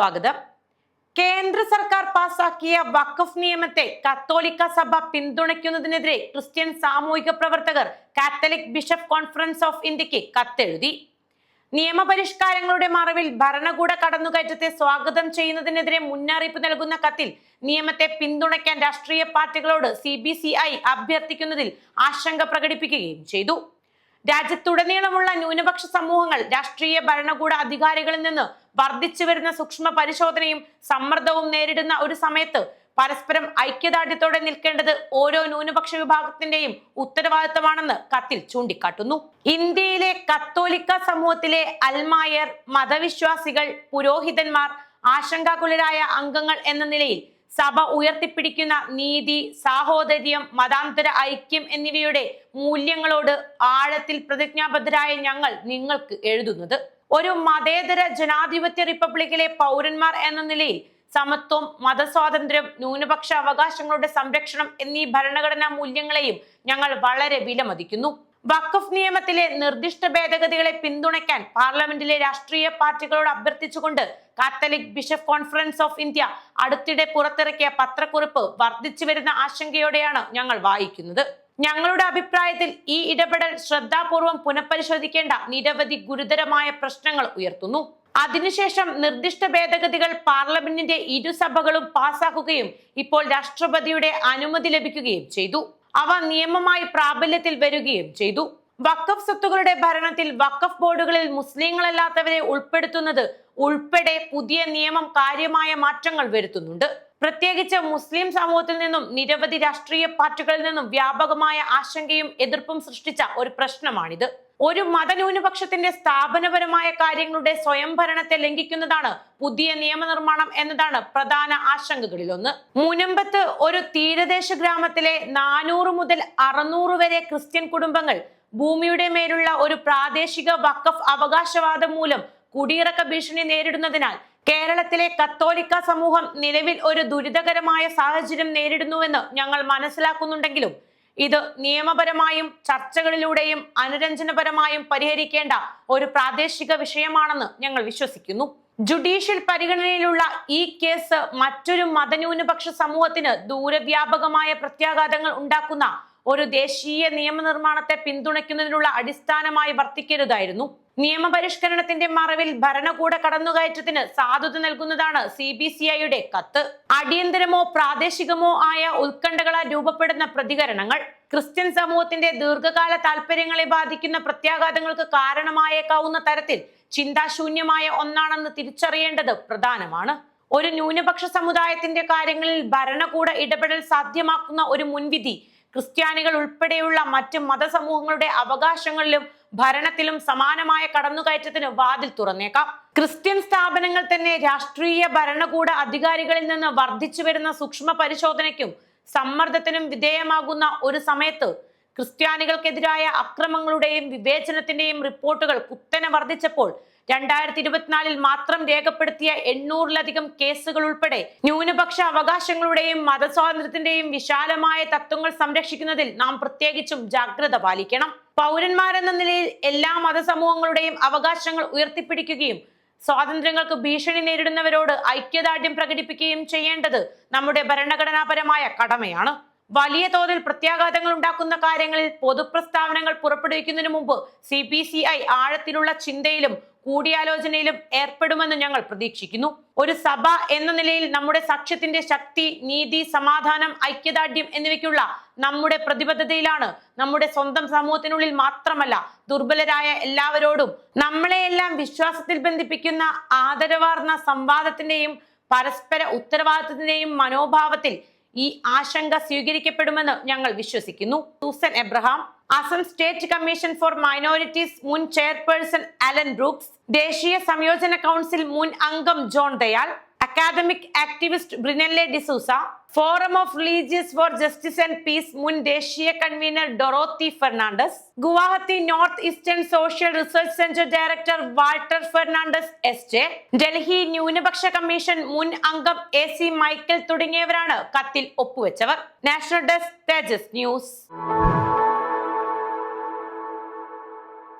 സ്വാഗതം. കേന്ദ്ര സർക്കാർ പാസാക്കിയ വഖഫ് നിയമത്തെ കത്തോലിക്ക സഭ പിന്തുണയ്ക്കുന്നതിനെതിരെ ക്രിസ്ത്യൻ സാമൂഹിക പ്രവർത്തകർ കാത്തലിക് ബിഷപ്പ് കോൺഫറൻസ് ഓഫ് ഇന്ത്യയ്ക്ക് കത്തെഴുതി. നിയമപരിഷ്കാരങ്ങളുടെ മറവിൽ ഭരണകൂട കടന്നുകയറ്റത്തെ സ്വാഗതം ചെയ്യുന്നതിനെതിരെ മുന്നറിയിപ്പ് നൽകുന്ന കത്തിൽ നിയമത്തെ പിന്തുണയ്ക്കാൻ രാഷ്ട്രീയ പാർട്ടികളോട് സി അഭ്യർത്ഥിക്കുന്നതിൽ ആശങ്ക പ്രകടിപ്പിക്കുകയും ചെയ്തു. രാജ്യത്തുടനീളമുള്ള ന്യൂനപക്ഷ സമൂഹങ്ങൾ രാഷ്ട്രീയ ഭരണകൂട അധികാരികളിൽ നിന്ന് വർദ്ധിച്ചു വരുന്ന സൂക്ഷ്മ പരിശോധനയും സമ്മർദ്ദവും നേരിടുന്ന ഒരു സമയത്ത് പരസ്പരം ഐക്യദാർഢ്യത്തോടെ നിൽക്കേണ്ടത് ഓരോ ന്യൂനപക്ഷ വിഭാഗത്തിന്റെയും ഉത്തരവാദിത്തമാണെന്ന് കത്തിൽ ചൂണ്ടിക്കാട്ടുന്നു. ഇന്ത്യയിലെ കത്തോലിക്ക സമൂഹത്തിലെ അൽമായർ മതവിശ്വാസികൾ പുരോഹിതന്മാർ ആശങ്കാകുലരായ അംഗങ്ങൾ എന്ന നിലയിൽ സഭ ഉയർത്തിപ്പിടിക്കുന്ന നീതി സാഹോദര്യം മതാന്തര ഐക്യം എന്നിവയുടെ മൂല്യങ്ങളോട് ആഴത്തിൽ പ്രതിജ്ഞാബദ്ധരായ ഞങ്ങൾ നിങ്ങൾക്ക് എഴുതുന്നത്. ഒരു മതേതര ജനാധിപത്യ റിപ്പബ്ലിക്കിലെ പൗരന്മാർ എന്ന നിലയിൽ സമത്വം മതസ്വാതന്ത്ര്യം ന്യൂനപക്ഷ അവകാശങ്ങളുടെ സംരക്ഷണം എന്നീ ഭരണഘടനാ മൂല്യങ്ങളെയും ഞങ്ങൾ വളരെ വിലമതിക്കുന്നു. വഖഫ് നിയമത്തിലെ നിർദ്ദിഷ്ട ഭേദഗതികളെ പിന്തുണയ്ക്കാൻ പാർലമെന്റിലെ രാഷ്ട്രീയ പാർട്ടികളോട് അഭ്യർത്ഥിച്ചുകൊണ്ട് Catholic bishop conference of India അടുത്തിടെ പുറത്തിറക്കിയ പത്രക്കുറിപ്പ് വർദ്ധിച്ചു വരുന്ന ആശങ്കയോടെയാണ് ഞങ്ങൾ വായിക്കുന്നത്. ഞങ്ങളുടെ അഭിപ്രായത്തിൽ ഈ ഇടപെടൽ ശ്രദ്ധാപൂർവം പുനഃപരിശോധിക്കേണ്ട നിരവധി ഗുരുതരമായ പ്രശ്നങ്ങൾ ഉയർത്തുന്നു. അതിനുശേഷം നിർദ്ദിഷ്ട ഭേദഗതികൾ പാർലമെന്റിന്റെ ഇരുസഭകളും പാസാക്കുകയും ഇപ്പോൾ രാഷ്ട്രപതിയുടെ അനുമതി ലഭിക്കുകയും ചെയ്തു. അവ നിയമമായി പ്രാബല്യത്തിൽ വരികയും ചെയ്തു. വക്കഫ് സ്വത്തുകളുടെ ഭരണത്തിൽ വക്കഫ് ബോർഡുകളിൽ മുസ്ലിങ്ങളല്ലാത്തവരെ ഉൾപ്പെടുത്തുന്നത് ഉൾപ്പെടെ പുതിയ നിയമം കാര്യമായ മാറ്റങ്ങൾ വരുത്തുന്നുണ്ട്. പ്രത്യേകിച്ച് മുസ്ലിം സമൂഹത്തിൽ നിന്നും നിരവധി രാഷ്ട്രീയ പാർട്ടികളിൽ നിന്നും വ്യാപകമായ ആശങ്കയും എതിർപ്പും സൃഷ്ടിച്ച ഒരു പ്രശ്നമാണിത്. ഒരു മതന്യൂനപക്ഷത്തിന്റെ സ്ഥാപനപരമായ കാര്യങ്ങളുടെ സ്വയംഭരണത്തെ ലംഘിക്കുന്നതാണ് പുതിയ നിയമനിർമ്മാണം എന്നതാണ് പ്രധാന ആശങ്കകളിലൊന്ന്. മുനമ്പത്ത് ഒരു തീരദേശ ഗ്രാമത്തിലെ നാനൂറ് മുതൽ അറുന്നൂറ് വരെ ക്രിസ്ത്യൻ കുടുംബങ്ങൾ ഭൂമിയുടെ മേലുള്ള ഒരു പ്രാദേശിക വഖഫ് അവകാശവാദം മൂലം കുടിയിറക്ക ഭീഷണി നേരിടുന്നതിനാൽ കേരളത്തിലെ കത്തോലിക്ക സമൂഹം നിലവിൽ ഒരു ദുരിതകരമായ സാഹചര്യം നേരിടുന്നുവെന്ന് ഞങ്ങൾ മനസ്സിലാക്കുന്നുണ്ടെങ്കിലും ഇത് നിയമപരമായും ചർച്ചകളിലൂടെയും അനുരഞ്ജനപരമായും പരിഹരിക്കേണ്ട ഒരു പ്രാദേശിക വിഷയമാണെന്ന് ഞങ്ങൾ വിശ്വസിക്കുന്നു. ജുഡീഷ്യൽ പരിഗണനയിലുള്ള ഈ കേസ് മറ്റൊരു മതന്യൂനപക്ഷ സമൂഹത്തിന് ദൂരവ്യാപകമായ പ്രത്യാഘാതങ്ങൾ ഉണ്ടാക്കുന്ന ഒരു ദേശീയ നിയമനിർമ്മാണത്തെ പിന്തുണയ്ക്കുന്നതിനുള്ള അടിസ്ഥാനമായി വർത്തിക്കരുതായിരുന്നു നിയമപരിഷ്കരണത്തിന്റെ മറവിൽ ഭരണകൂട കടന്നുകയറ്റത്തിന് സാധുത നൽകുന്നതാണ് സി ബി സി ഐയുടെ കത്ത്. അടിയന്തരമോ പ്രാദേശികമോ ആയ ഉത്കണ്ഠകളാൽ രൂപപ്പെടുന്ന പ്രതികരണങ്ങൾ ക്രിസ്ത്യൻ സമൂഹത്തിന്റെ ദീർഘകാല താല്പര്യങ്ങളെ ബാധിക്കുന്ന പ്രത്യാഘാതങ്ങൾക്ക് കാരണമായേക്കാവുന്ന തരത്തിൽ ചിന്താശൂന്യമായ ഒന്നാണെന്ന് തിരിച്ചറിയേണ്ടത് പ്രധാനമാണ്. ഒരു ന്യൂനപക്ഷ സമുദായത്തിന്റെ കാര്യങ്ങളിൽ ഭരണകൂട ഇടപെടൽ സാധ്യമാക്കുന്ന ഒരു മുൻവിധി ക്രിസ്ത്യാനികൾ ഉൾപ്പെടെയുള്ള മറ്റ് മതസമൂഹങ്ങളുടെ അവകാശങ്ങളിലും ഭരണത്തിലും സമാനമായ കടന്നുകയറ്റത്തിന് വാതിൽ തുറന്നേക്കാം. ക്രിസ്ത്യൻ സ്ഥാപനങ്ങൾ തന്നെ രാഷ്ട്രീയ ഭരണകൂട അധികാരികളിൽ നിന്ന് വർദ്ധിച്ചു വരുന്ന സൂക്ഷ്മ പരിശോധനയ്ക്കും സമ്മർദ്ദത്തിനും വിധേയമാകുന്ന ഒരു സമയത്ത് ക്രിസ്ത്യാനികൾക്കെതിരായ അക്രമങ്ങളുടെയും വിവേചനത്തിന്റെയും റിപ്പോർട്ടുകൾ കുത്തനെ വർദ്ധിച്ചപ്പോൾ രണ്ടായിരത്തി ഇരുപത്തിനാലിൽ മാത്രം രേഖപ്പെടുത്തിയ എണ്ണൂറിലധികം കേസുകൾ ഉൾപ്പെടെ ന്യൂനപക്ഷ അവകാശങ്ങളുടെയും മതസ്വാതന്ത്ര്യത്തിന്റെയും വിശാലമായ തത്വങ്ങൾ സംരക്ഷിക്കുന്നതിൽ നാം പ്രത്യേകിച്ചും ജാഗ്രത പാലിക്കണം. പൗരന്മാരെന്ന നിലയിൽ എല്ലാ മതസമൂഹങ്ങളുടെയും അവകാശങ്ങൾ ഉയർത്തിപ്പിടിക്കുകയും സ്വാതന്ത്ര്യങ്ങൾക്ക് ഭീഷണി നേരിടുന്നവരോട് ഐക്യദാർഢ്യം പ്രകടിപ്പിക്കുകയും ചെയ്യേണ്ടത് നമ്മുടെ ഭരണഘടനാപരമായ കടമയാണ്. വലിയ തോതിൽ പ്രത്യാഘാതങ്ങൾ ഉണ്ടാക്കുന്ന കാര്യങ്ങളിൽ പൊതുപ്രസ്താവനകൾ പുറപ്പെടുവിക്കുന്നതിന് മുമ്പ് സി പി സി ഐ ആഴത്തിലുള്ള ചിന്തയിലും കൂടിയാലോചനയിലും ഏർപ്പെടുമെന്ന് ഞങ്ങൾ പ്രതീക്ഷിക്കുന്നു. ഒരു സഭ എന്ന നിലയിൽ നമ്മുടെ സഖ്യത്തിന്റെ ശക്തി നീതി സമാധാനം ഐക്യദാർഢ്യം എന്നിവയ്ക്കുള്ള നമ്മുടെ പ്രതിബദ്ധതയിലാണ് നമ്മുടെ സ്വന്തം സമൂഹത്തിനുള്ളിൽ മാത്രമല്ല ദുർബലരായ എല്ലാവരോടും നമ്മളെയെല്ലാം വിശ്വാസത്തിൽ ബന്ധിപ്പിക്കുന്ന ആദരവാർന്ന സംവാദത്തിന്റെയും പരസ്പര ഉത്തരവാദിത്തത്തിന്റെയും മനോഭാവത്തിൽ ഈ ആശങ്ക സ്വീകരിക്കപ്പെടുമെന്ന് ഞങ്ങൾ വിശ്വസിക്കുന്നു. Susan Abraham Assam state commission for minorities മുൻ ചെയർപേഴ്സൺ അലൻ ബ്രൂക്സ് ദേശീയ സംയോജന കൗൺസിൽ മുൻ അംഗം John Dayal academic activist Brinelle D'Souza forum of religious for justice and peace മുൻ ദേശീയ convener Dorothy Fernandes Guwahati north eastern social research centre director Walter Fernandes S J Delhi ന്യൂനപക്ഷ കമ്മീഷൻ മുൻ അംഗം എ സി മൈക്കൽ തുടങ്ങിയവരാണ് കത്തിൽ ഒപ്പുവെച്ചവർ. National desk Tejas news